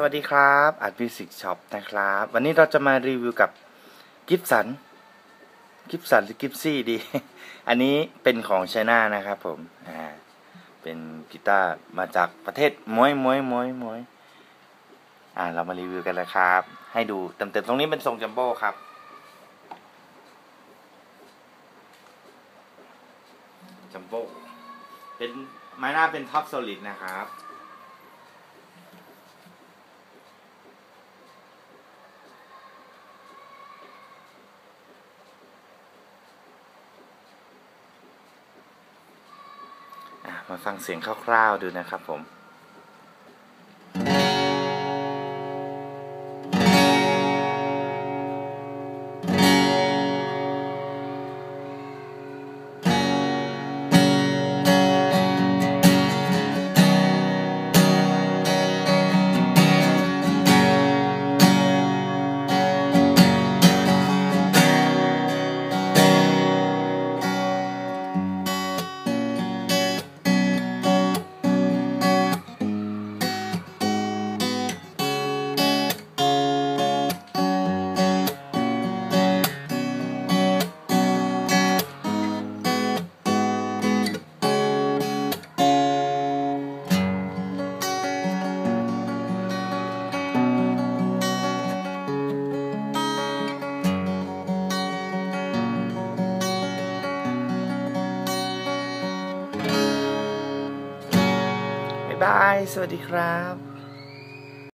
สวัสดีครับอาร์ตมิวสิกช็อปนะครับ วันนี้เราจะมารีวิวกับกิฟสันกิฟสันหรือกิฟซี่ดี อันนี้เป็นของไชน่านะครับผมอ่าเป็นกีตาร์มาจากประเทศมวยมวยมวยมวยอ่าเรามารีวิวกันเลยครับ ให้ดูเต็มๆตรงนี้เป็นทรงจัมโบ้ครับ จัมโบ้เป็นไม้หน้าเป็นท็อปโซลิดนะครับ มาฟังเสียงคร่าวๆดูนะครับผมายบาย สวัสดีครับ